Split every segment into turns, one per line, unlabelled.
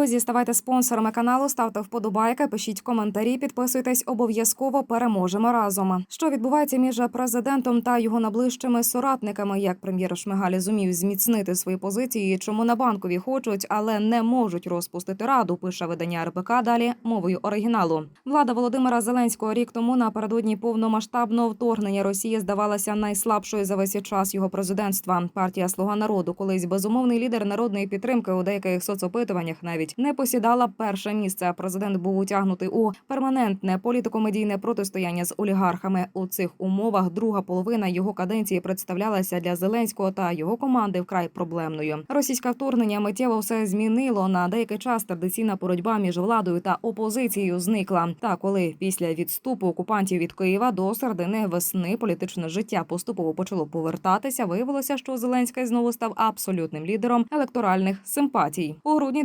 Друзі, ставайте спонсорами каналу, ставте вподобайки, пишіть коментарі, підписуйтесь обов'язково. Переможемо разом. Що відбувається між президентом та його найближчими соратниками? Як прем'єр Шмигаль зумів зміцнити свої позиції? Чому на банкові хочуть, але не можуть розпустити раду? Пише видання РБК. Далі мовою оригіналу. Влада Володимира Зеленського рік тому напередодні повномасштабного вторгнення Росії здавалася найслабшою за весь час його президентства. Партія Слуга народу, колись безумовний лідер народної підтримки у деяких соцопитуваннях, навіть не посідала перше місце. Президент був утягнутий у перманентне політико-медійне протистояння з олігархами. У цих умовах друга половина його каденції представлялася для Зеленського та його команди вкрай проблемною. Російське вторгнення миттєво все змінило. На деякий час традиційна боротьба між владою та опозицією зникла. Та коли після відступу окупантів від Києва до середини весни політичне життя поступово почало повертатися, виявилося, що Зеленський знову став абсолютним лідером електоральних симпатій. У грудні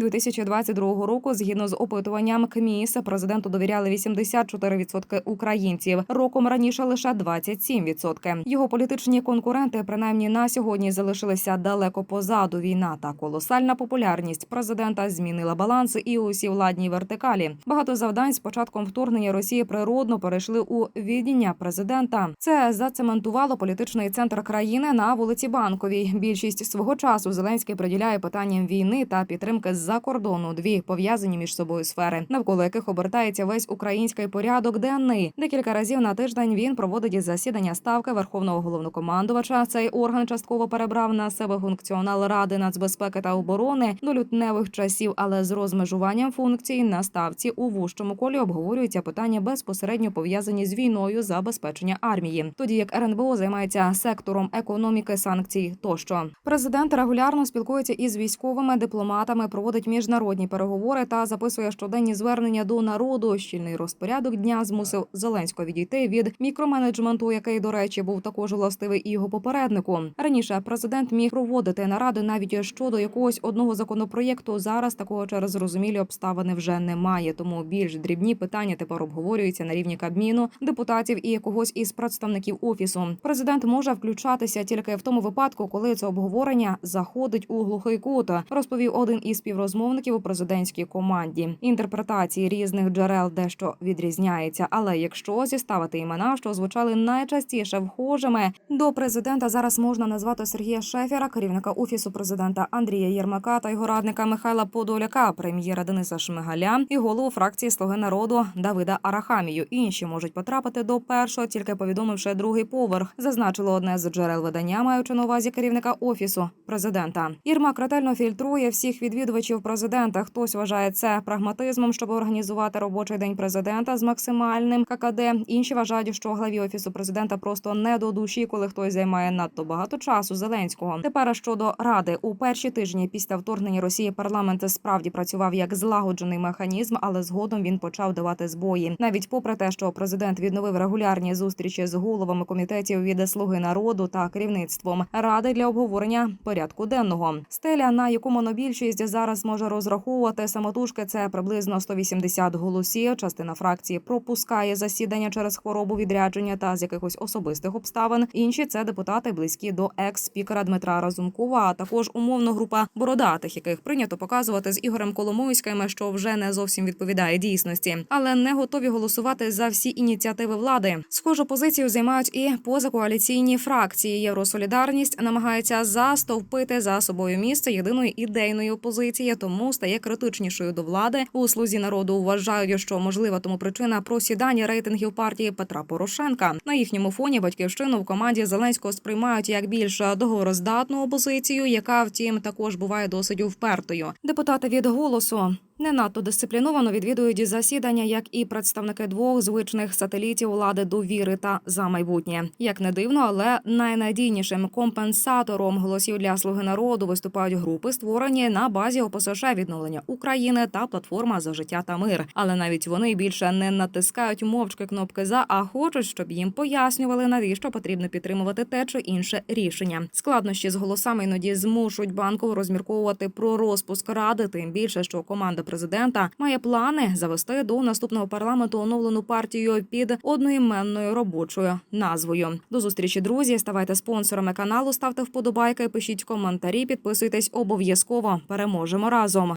2022 року, згідно з опитуванням КМІС, президенту довіряли 84% українців. Роком раніше лише 27%. Його політичні конкуренти, принаймні на сьогодні, залишилися далеко позаду. Війна та колосальна популярність президента змінила баланс і усі владній вертикалі. Багато завдань з початком вторгнення Росії природно перейшли у віддіння президента. Це зацементувало політичний центр країни на вулиці Банковій. Більшість свого часу Зеленський приділяє питанням війни та підтримки з-за кордону. Дві пов'язані між собою сфери, навколо яких обертається весь український порядок денний. Декілька разів на тиждень він проводить засідання ставки верховного головнокомандувача. Цей орган частково перебрав на себе функціонал ради нацбезпеки та оборони до лютневих часів, але з розмежуванням функцій на ставці у вужчому колі обговорюються питання безпосередньо пов'язані з війною забезпечення армії, тоді як РНБО займається сектором економіки, санкцій тощо. Президент регулярно спілкується із військовими дипломатами, проводить міжнародні переговори та записує щоденні звернення до народу. Щільний розпорядок дня змусив Зеленського відійти від мікроменеджменту, який, до речі, був також властивий і його попереднику. Раніше президент міг проводити наради навіть щодо якогось одного законопроєкту. Зараз такого через зрозумілі обставини вже немає. Тому більш дрібні питання тепер обговорюються на рівні кабміну, депутатів і когось із представників офісу. Президент може включатися тільки в тому випадку, коли це обговорення заходить у глухий кут, розповів один із співрозмовників президентській команді. Інтерпретації різних джерел дещо відрізняється, але якщо зіставити імена, що звучали найчастіше вхожими до президента, зараз можна назвати Сергія Шефіра, керівника офісу президента Андрія Єрмака та його радника Михайла Подоляка, прем'єра Дениса Шмигаля і голову фракції Слуги народу Давида Арахамію. Інші можуть потрапити до першого, тільки повідомивши другий поверх. Зазначило одне з джерел видання, маючи на увазі керівника офісу президента. Єрмак ретельно фільтрує всіх відвідувачів президента. Хтось вважає це прагматизмом, щоб організувати робочий день президента з максимальним ККД. Інші вважають, що главі офісу президента просто не до душі, коли хтось займає надто багато часу. Зеленського тепер щодо ради у перші тижні після вторгнення Росії парламент справді працював як злагоджений механізм, але згодом він почав давати збої. Навіть попри те, що президент відновив регулярні зустрічі з головами комітетів від слуги народу та керівництвом ради для обговорення порядку денного. Стеля, на яку монобільшість зараз може розраховувати самотужки, це приблизно 180 голосів. Частина фракції пропускає засідання через хворобу відрядження та з якихось особистих обставин. Інші це депутати близькі до екс-спікера Дмитра Разумкова, а також умовно група бородатих, яких прийнято показувати з Ігорем Коломойським, що вже не зовсім відповідає дійсності, але не готові голосувати за всі ініціативи влади. Схожу позицію займають і позакоаліційні фракції. Євросолідарність намагається застовпити за собою місце єдиної ідейної опозиції, тому стає критичнішою до влади. У слузі народу вважають, що можлива тому причина просідання рейтингів партії Петра Порошенка. На їхньому фоні батьківщину в команді Зеленського сприймають як більш догороздатну опозицію, яка втім також буває досить впертою. Депутати від голосу. Не надто дисципліновано відвідують засідання, як і представники двох звичних сателітів влади довіри та за майбутнє. Як не дивно, але найнадійнішим компенсатором голосів для слуги народу виступають групи, створені на базі ОПСШ відновлення України та платформа за життя та мир. Але навіть вони більше не натискають мовчки кнопки за, а хочуть, щоб їм пояснювали, навіщо потрібно підтримувати те чи інше рішення. Складнощі з голосами іноді змушують банку розмірковувати про розпуск ради, тим більше, що команда президента має плани завести до наступного парламенту оновлену партію під одноіменною робочою назвою. До зустрічі, друзі. Ставайте спонсорами каналу, ставте вподобайки, пишіть коментарі, підписуйтесь обов'язково. Переможемо разом.